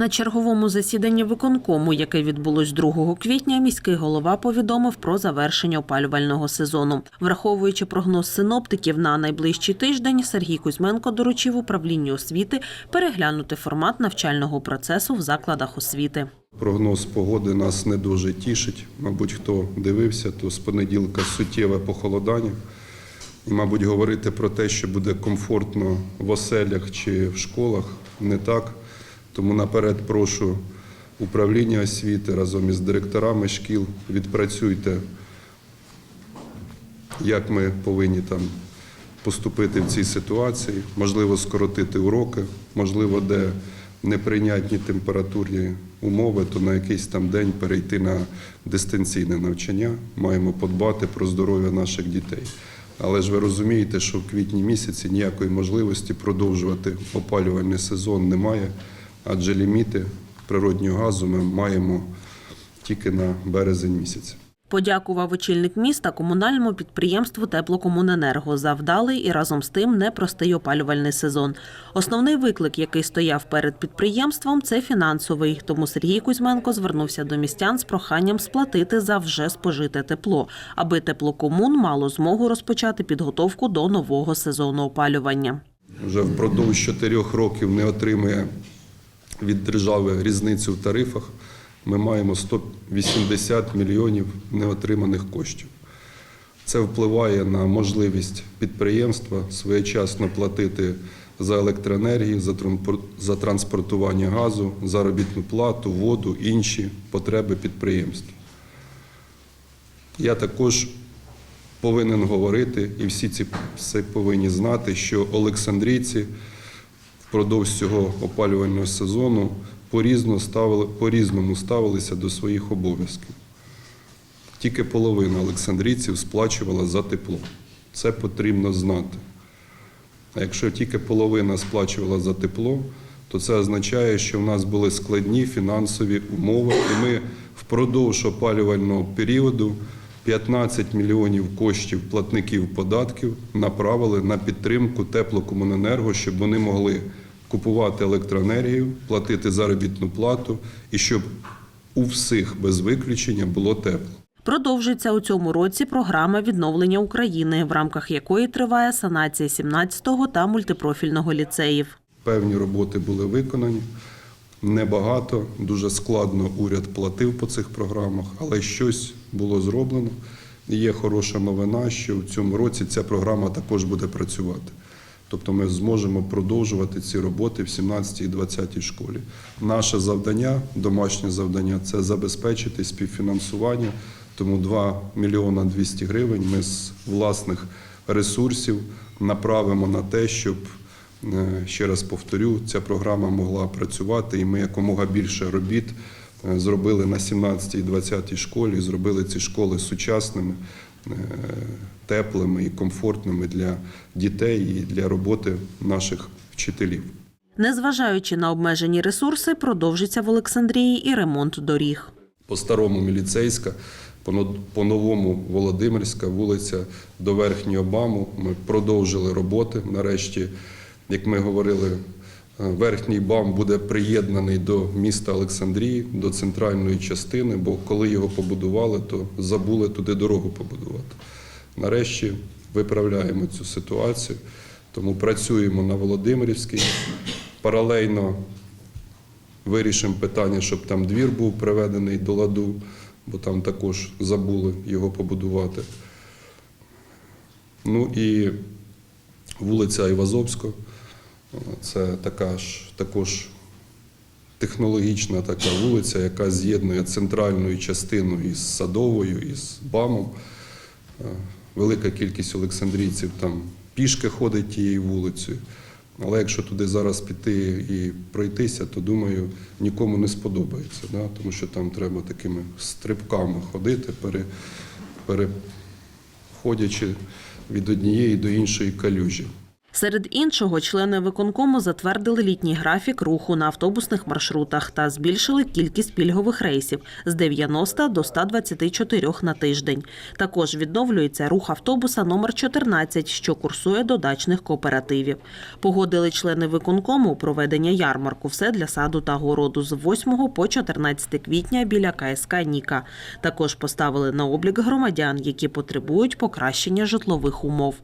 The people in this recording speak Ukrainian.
На черговому засіданні виконкому, яке відбулось 2 квітня, міський голова повідомив про завершення опалювального сезону. Враховуючи прогноз синоптиків на найближчий тиждень, Сергій Кузьменко доручив управлінню освіти переглянути формат навчального процесу в закладах освіти. Прогноз погоди нас не дуже тішить. Мабуть, хто дивився, то з понеділка суттєве похолодання. І, мабуть, говорити про те, що буде комфортно в оселях чи в школах, не так. Тому наперед прошу управління освіти разом із директорами шкіл відпрацюйте, як ми повинні там поступити в цій ситуації, можливо, скоротити уроки, можливо, де неприйнятні температурні умови, то на якийсь там день перейти на дистанційне навчання. Маємо подбати про здоров'я наших дітей. Але ж ви розумієте, що в квітні місяці ніякої можливості продовжувати опалювальний сезон немає, адже ліміти природнього газу ми маємо тільки на березень місяць. Подякував очільник міста комунальному підприємству Теплокомуненерго за вдалий і разом з тим непростий опалювальний сезон. Основний виклик, який стояв перед підприємством, це фінансовий. Тому Сергій Кузьменко звернувся до містян з проханням сплатити за вже спожите тепло, аби теплокомун мало змогу розпочати підготовку до нового сезону опалювання. вже впродовж чотирьох років не отримує від держави різницю в тарифах, ми маємо 180 мільйонів неотриманих коштів. Це впливає на можливість підприємства своєчасно платити за електроенергію, за транспортування газу, заробітну плату, воду, інші потреби підприємства. Я також повинен говорити, і всі ці це повинні знати, що Олександрійці впродовж цього опалювального сезону по-різному ставили, по-різному ставилися до своїх обов'язків. Тільки половина олександрійців сплачувала за тепло. Це потрібно знати. А якщо тільки половина сплачувала за тепло, то це означає, що в нас були складні фінансові умови, і ми впродовж опалювального періоду 15 мільйонів коштів платників податків направили на підтримку теплокомуненерго, щоб вони могли купувати електроенергію, платити заробітну плату і щоб у всіх без виключення було тепло. Продовжиться у цьому році програма відновлення України, в рамках якої триває санація 17-го та мультипрофільного ліцеїв. Певні роботи були виконані. Небагато, дуже складно уряд платив по цих програмах, але щось було зроблено. І є хороша новина, що в цьому році ця програма також буде працювати. Тобто ми зможемо продовжувати ці роботи в 17 і 20 школі. Наше завдання, домашнє завдання це забезпечити співфінансування. Тому 2 мільйона 200 гривень ми з власних ресурсів направимо на те, щоб Е, Ще раз повторю, ця програма могла працювати, і ми якомога більше робіт е, зробили на 17 і 20 школі, зробили ці школи сучасними, теплими і комфортними для дітей і для роботи наших вчителів. Незважаючи на обмежені ресурси, продовжиться в Олександрії і ремонт доріг. По-старому Міліцейська, по- по-новому Володимирська вулиця до Верхнього БАМу. Ми продовжили роботи. Нарешті, як ми говорили, е, Верхній БАМ буде приєднаний до міста Олександрії, до центральної частини, бо коли його побудували, то забули туди дорогу побудувати. Нарешті виправляємо цю ситуацію, тому працюємо на Володимирівській. Паралельно вирішимо питання, щоб там двір був приведений до ладу, бо там також забули його побудувати. Ну і вулиця Івазовського. Це така ж також технологічна така вулиця, яка з'єднує центральну частину із Садовою, із БАМом. Е, Велика кількість олександрійців там пішки ходить тією вулицею. Але якщо туди зараз піти і пройтися, то думаю, нікому не сподобається, да? тому що там треба такими стрибками ходити, пере, переходячи від однієї до іншої калюжі. Серед іншого, члени виконкому затвердили літній графік руху на автобусних маршрутах та збільшили кількість пільгових рейсів з 90 до 124 на тиждень. Також відновлюється рух автобуса номер 14, що курсує до дачних кооперативів. Погодили члени виконкому проведення ярмарку все для саду та городу з 8 по 14 квітня біля КСК Ніка. Також поставили на облік громадян, які потребують покращення житлових умов.